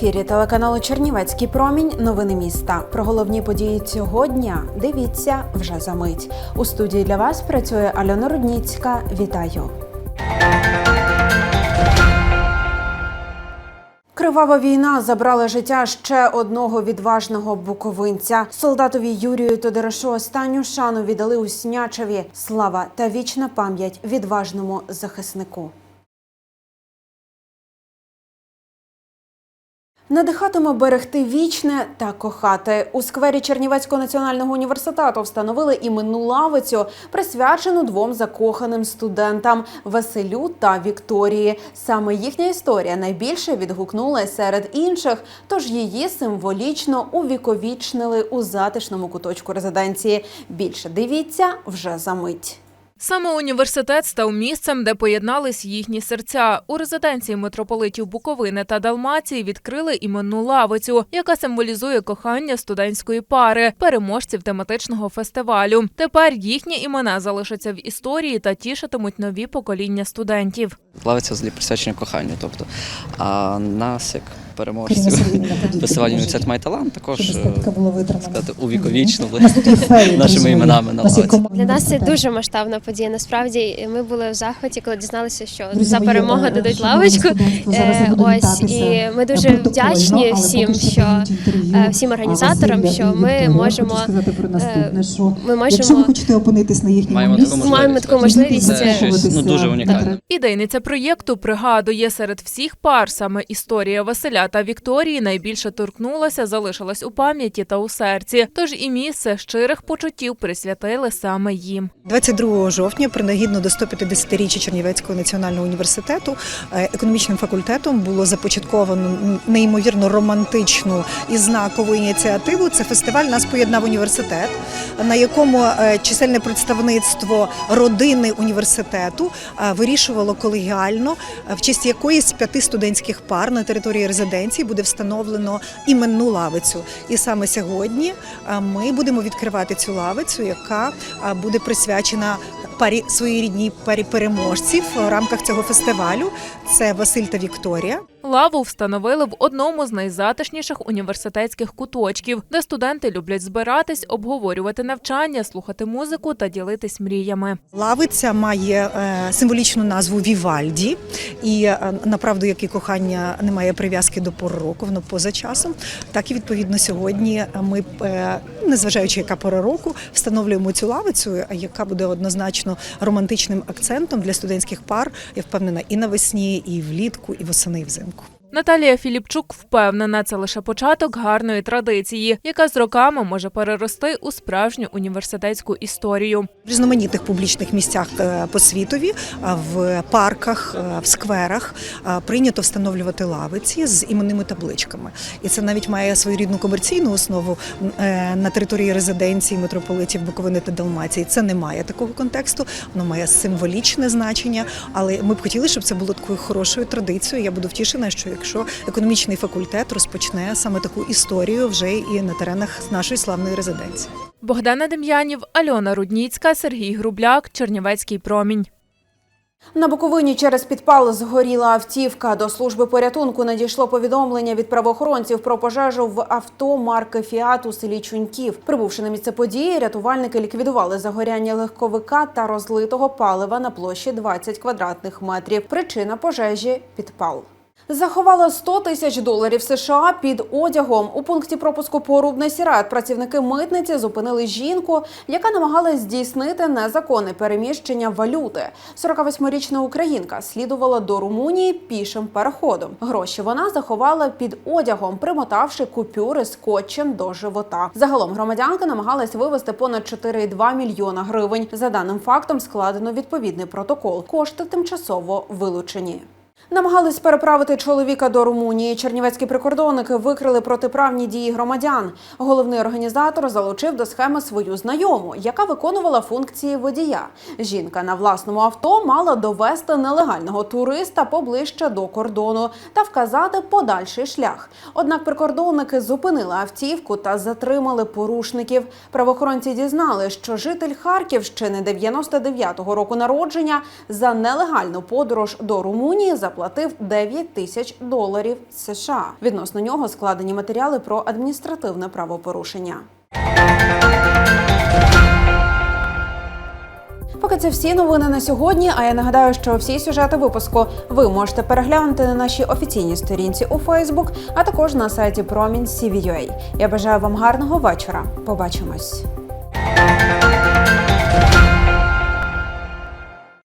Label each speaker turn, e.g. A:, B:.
A: ефірі телеканалу Чернівецький промінь. Новини міста. Про головні події цього дня дивіться вже за мить. У студії для вас працює Альона Рудніцька. Вітаю. Кривава війна забрала життя ще одного відважного буковинця. Солдатові Юрію Тодорошу останню шану віддали у Снячеві. Слава та вічна пам'ять відважному захиснику. Надихатиме берегти вічне та кохати у сквері Чернівецького національного університету встановили іменну лавицю, присвячену двом закоханим студентам Василю та Вікторії. Саме їхня історія найбільше відгукнула серед інших, тож її символічно увіковічнили у затишному куточку резиденції. Більше дивіться вже за мить.
B: Саме університет став місцем, де поєднались їхні серця. У резиденції митрополитів Буковини та Далмації відкрили іменну лавицю, яка символізує кохання студентської пари, переможців тематичного фестивалю. Тепер їхні імена залишаться в історії та тішитимуть нові покоління студентів.
C: Лавиця взагалі присвячена коханню. Тобто, а нас, як переможців фестивалю університет має талант, також е, сказати, нашими іменами на.
D: Для нас це дуже масштабна подія. Насправді ми були в захваті, коли дізналися, що за перемогу
E: е,
D: дадуть лавочку. Е, Ось і ми
E: е,
D: дуже вдячні всім,
E: що
D: е, всім організаторам, що ми можемо е, ми можемо
E: хочете опинитись на їхньому
C: Маємо таку
D: можливість.
C: Ну, дуже
E: Так.
C: унікальне.
B: Проєкту пригадує серед всіх пар саме історія Василя та Вікторії найбільше торкнулася, залишилась у пам'яті та у серці. Тож і місце щирих почуттів присвятили саме їм.
F: 22 жовтня, принагідно до 150-річчя Чернівецького національного університету, е, економічним факультетом було започатковано неймовірно романтичну і знакову ініціативу. Це фестиваль нас поєднав університет, на якому е, чисельне представництво родини університету е, вирішувало колегіально, е, в честь якої з п'яти студентських пар на території резиденції буде встановлено іменну лавицю. І саме сьогодні е, ми будемо відкривати цю лавицю, яка е, буде присвячена парі своєрідній парі переможців в рамках цього фестивалю. Це Василь та Вікторія.
B: Лаву встановили в одному з найзатишніших університетських куточків, де студенти люблять збиратись, обговорювати навчання, слухати музику та ділитись мріями.
F: Лавиця має е, символічну назву Вівальді, і е, направду, як і кохання не має прив'язки до пори року, воно поза часом. Так і відповідно сьогодні ми, е, незважаючи яка пора року, встановлюємо цю лавицю, яка буде однозначно романтичним акцентом для студентських пар. Я впевнена і навесні, і влітку, і восени, і взимку.
B: Наталія Філіпчук впевнена, це лише початок гарної традиції, яка з роками може перерости у справжню університетську історію.
F: В різноманітних публічних місцях е, по світові, а в парках, е, в скверах е, прийнято встановлювати лавиці з іменними табличками. І це навіть має своєрідну комерційну основу Е, на території резиденції митрополитів Буковини та Далмації. Це не має такого контексту, воно має символічне значення. Але ми б хотіли, щоб це було такою хорошою традицією. Я буду втішена, що якщо економічний факультет розпочне саме таку історію вже і на теренах нашої славної резиденції.
B: Богдана Дем'янів, Альона Рудніцька, Сергій Грубляк, Чернівецький промінь.
A: На Буковині через підпал згоріла автівка. До служби порятунку надійшло повідомлення від правоохоронців про пожежу в авто марки Фіат у селі Чуньків. Прибувши на місце події, рятувальники ліквідували загоряння легковика та розлитого палива на площі 20 квадратних метрів. Причина пожежі підпал. Заховала 100 тисяч доларів США під одягом. У пункті пропуску порубне сірат працівники митниці зупинили жінку, яка намагалась здійснити незаконне переміщення валюти. 48-річна українка слідувала до Румунії пішим переходом. Гроші вона заховала під одягом, примотавши купюри скотчем до живота. Загалом громадянка намагалась вивезти понад 4,2 мільйона гривень. За даним фактом складено відповідний протокол. Кошти тимчасово вилучені. Намагались переправити чоловіка до Румунії. Чернівецькі прикордонники викрили протиправні дії громадян. Головний організатор залучив до схеми свою знайому, яка виконувала функції водія. Жінка на власному авто мала довести нелегального туриста поближче до кордону та вказати подальший шлях. Однак прикордонники зупинили автівку та затримали порушників. Правоохоронці дізнали, що житель Харківщини 99-го року народження за нелегальну подорож до Румунії заплатив заплатив 9 тисяч доларів США. Відносно нього складені матеріали про адміністративне правопорушення. Поки це всі новини на сьогодні. А я нагадаю, що всі сюжети випуску ви можете переглянути на нашій офіційній сторінці у Фейсбук, а також на сайті Промінь CVUA. Я бажаю вам гарного вечора. Побачимось.